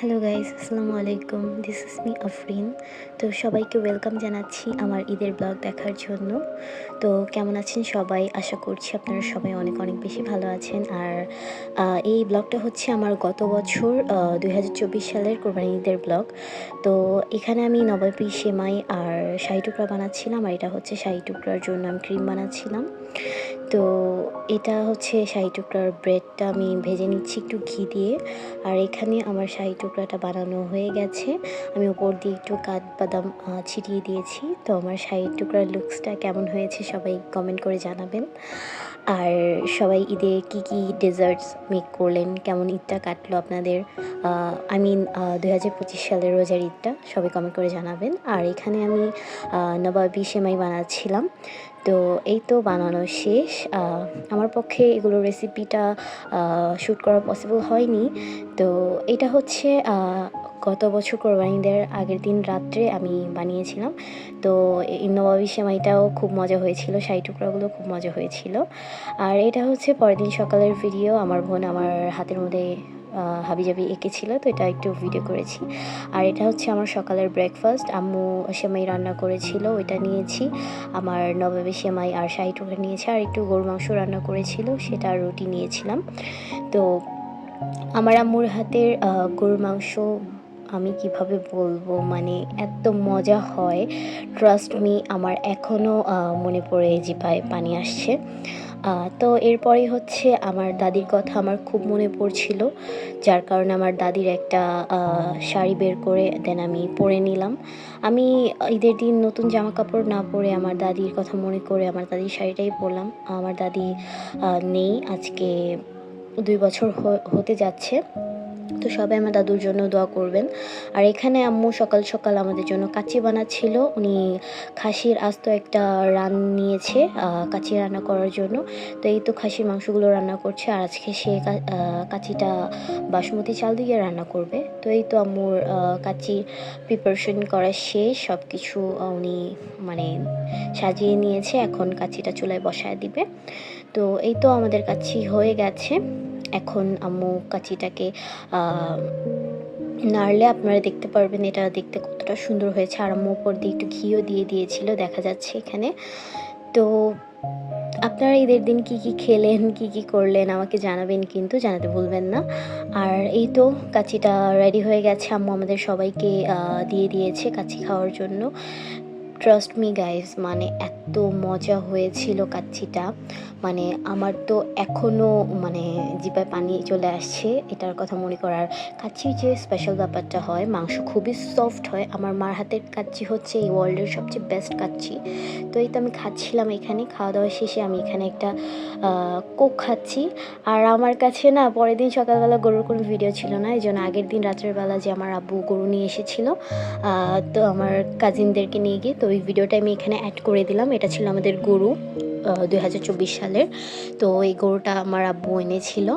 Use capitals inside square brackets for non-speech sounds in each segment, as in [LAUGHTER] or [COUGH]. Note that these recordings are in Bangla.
হ্যালো গাইস আসসালামু আলাইকুম দিস ইজ মি আফরিন তো সবাইকে ওয়েলকাম জানাচ্ছি আমার ঈদের ব্লগ দেখার জন্য। তো কেমন আছেন সবাই? আশা করছি আপনারা সবাই অনেক অনেক বেশি ভালো আছেন। আর এই ব্লগটা হচ্ছে আমার গত বছর দু হাজার চব্বিশ সালের কোরবানি ঈদের ব্লগ তো এখানে আমি নবাবি সেমাই আর শাহি টুকরা বানাচ্ছিলাম, আর এটা হচ্ছে শাহি টুকরার জন্য আমি ক্রিম বানাচ্ছিলাম। তো এটা হচ্ছে শাহি টুকরার ব্রেডটা আমি ভেজে নিচ্ছি একটু ঘি দিয়ে। আর এখানে আমার শাহি টুকরাটা বানানো হয়ে গেছে। আমি উপর দিয়ে একটু কাঠবাদাম ছিটিয়ে দিয়েছি। তো আমার শাহি টুকরার লুকসটা কেমন হয়েছে সবাই কমেন্ট করে জানাবেন। আর সবাই ঈদে কি কি ডেজার্টস মেক করলেন? কেমন ঈদটা কাটলো আপনাদের? আই মিন দুই হাজার পঁচিশ সালের রোজার ঈদটা সবাই কমেন্ট করে জানাবেন। আর এখানে আমি নবাবি সেমাই বানাচ্ছিলাম। তো এই তো বানানো শেষ। আমার পক্ষে এগুলোর রেসিপিটা শ্যুট করা পসিবল হয়নি। তো এটা হচ্ছে গত বছর কোরবানিদের আগের দিন রাত্রে আমি বানিয়েছিলাম। তো এই নবাবি সেমাইটাও খুব মজা হয়েছিল, শাহি টুকরাগুলো খুব মজা হয়েছিল। আর এটা হচ্ছে পরের দিন সকালের ভিডিও আমার বোন আমার হাতের মধ্যে হাবিজাবি এঁকেছিল, তো এটা একটু ভিডিও করেছি। আর এটা হচ্ছে আমার সকালের ব্রেকফাস্ট আম্মু সেমাই রান্না করেছিল, ওইটা নিয়েছি। আমার নবাবী সেমাই আর শাহি টুকরা নিয়েছে, আর একটু গরু মাংস রান্না করেছিল, সেটা রুটি নিয়েছিলাম। তো আমার আম্মুর হাতের গরুর মাংস আমি কীভাবে বলব? মানে এত মজা হয়। ট্রাস্ট মি আমার এখনও মনে পড়ে জিপায় পানি আসছে। তো এরপরে হচ্ছে আমার দাদির কথা আমার খুব মনে পড়ছিল। যার কারণে আমার দাদির একটা শাড়ি বের করে দেন আমি পরে নিলাম। আমি ঈদের দিন নতুন জামা কাপড় না পরে আমার দাদির কথা মনে করে আমার দাদির শাড়িটাই পরলাম। আমার দাদি নেই। আজকে দুই বছর হতে যাচ্ছে। তো সবাই আমার দাদুর জন্য দোয়া করবেন। আর এখানে আম্মু সকাল সকাল আমাদের জন্য কাচি বানাচ্ছিল। উনি খাসির আস্ত একটা রান নিয়েছে কাচি রান্না করার জন্য। তো এই তো খাসির মাংসগুলো রান্না করছে, আর আজকে সে কাচিটা বাসমতি চাল দিয়ে রান্না করবে। তো এই তো আম্মুর কাচির প্রিপারেশন করা শেষ। সব কিছু উনি মানে সাজিয়ে নিয়েছে। এখন কাচিটা চুলায় বসায় দিবে। তো এই তো আমাদের কাছি হয়ে গেছে। এখন আম্মু কাচিটাকে নাড়লে আপনারা দেখতে পারবেন এটা দেখতে কতটা সুন্দর হয়েছে। আর আম্মু উপর দিয়ে একটু ঘিও দিয়ে দিয়েছিল, দেখা যাচ্ছে এখানে। তো আপনারা ঈদের দিন কি কি খেলেন, কি কি করলেন আমাকে জানাবেন কিন্তু, জানাতে ভুলবেন না। আর এই তো কাচিটা রেডি হয়ে গেছে, আম্মু আমাদের সবাইকে দিয়ে দিয়েছে কাচি খাওয়ার জন্য। ট্রাস্ট মি গাইস মানে এত মজা হয়েছিল কাচ্ছিটা। মানে আমার তো এখনও মানে জিপায় পানি চলে আসছে, এটার কথা মনে করার। কাচ্ছির যে স্পেশাল ব্যাপারটা হয়, মাংস খুবই সফট হয়। আমার মার হাতের কাচ্ছি হচ্ছে এই ওয়ার্ল্ডের সবচেয়ে বেস্ট কাচ্ছি। তো এই তো আমি খাচ্ছিলাম এখানে খাওয়া দাওয়া শেষে আমি এখানে একটা কোক খাচ্ছি। আর আমার কাছে না, পরের দিন সকালবেলা গরুর কোনো ভিডিও ছিল না, এই জন্য আগের দিন রাতের বেলা যে আমার আব্বু গরু নিয়ে এসেছিল তো আমার কাজিনদেরকে নিয়ে গিয়ে তো ওই ভিডিওটা আমি এখানে অ্যাড করে দিলাম। এটা ছিল আমাদের গরু দুই হাজার চব্বিশ সালের। তো এই গরুটা আমার আব্বু এনেছিল।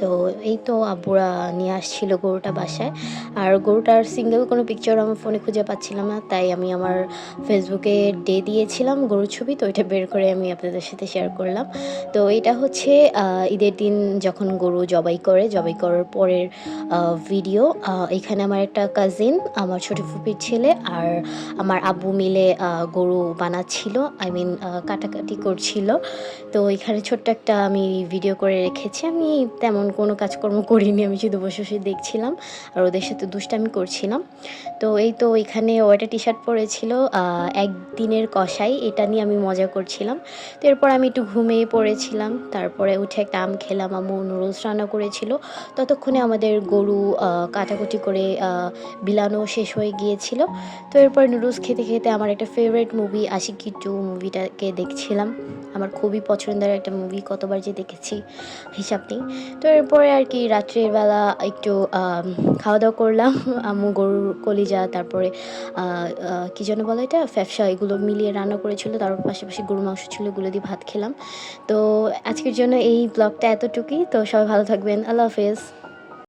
তো এই তো আব্বুরা নিয়ে আসছিল গরুটা বাসায়। আর গরুটার সিঙ্গেল কোনো পিকচার আমার ফোনে খুঁজে পাচ্ছিলাম না, তাই আমি আমার ফেসবুকে ডে দিয়েছিলাম গরুর ছবি, তো ওইটা বের করে আমি আপনাদের সাথে শেয়ার করলাম। তো এটা হচ্ছে ঈদের দিন যখন গরু জবাই করে, জবাই করার পরের ভিডিও এখানে আমার একটা কাজিন আমার ছোট ফুপির ছেলে আর আমার আব্বু মিলে গরু বানাচ্ছিল আই মিন কাটাকাটি করছিল। তো এখানে ছোট্ট একটা আমি ভিডিও করে রেখেছি, আমি তেমন কোনো কাজকর্ম করিনি, আমি শুধু বসে বসে দেখছিলাম আর ওদের সাথে দুষ্টামি করছিলাম। তো এই তো এখানে ও একটা টি শার্ট পরেছিল একদিনের কষাই, এটা নিয়ে আমি মজা করছিলাম। তো এরপর আমি একটু ঘুমিয়ে পড়েছিলাম, তারপরে উঠে একটা আম খেলাম, আম্মু নুডলস রান্না করেছিল। ততক্ষণে আমাদের গরু কাটাকুটি করে বিলানো শেষ হয়ে গিয়েছিল। তো এরপর নুডলস খেতে খেতে আমার একটা ফেভারিট মুভি আশিকি টু মুভিটাকে দেখছিলাম। আমার খুবই পছন্দের একটা মুভি কতবার যে দেখেছি, হিসাব নেই। তো এরপরে আর কি, রাত্রিবেলা একটু খাওয়া দাওয়া করলাম, [LAUGHS] আম্মু গরুর কলিজা, তারপরে কি যেন বলে এটা, ফ্যাপসা, এগুলো মিলিয়ে রান্না করেছিল তারপর পাশাপাশি গরু মাংস ছিল, এগুলো দিয়ে ভাত খেলাম। তো আজকের জন্য এই ব্লগটা এতটুকুই, তো সবাই ভালো থাকবেন, আল্লাহ হাফেজ।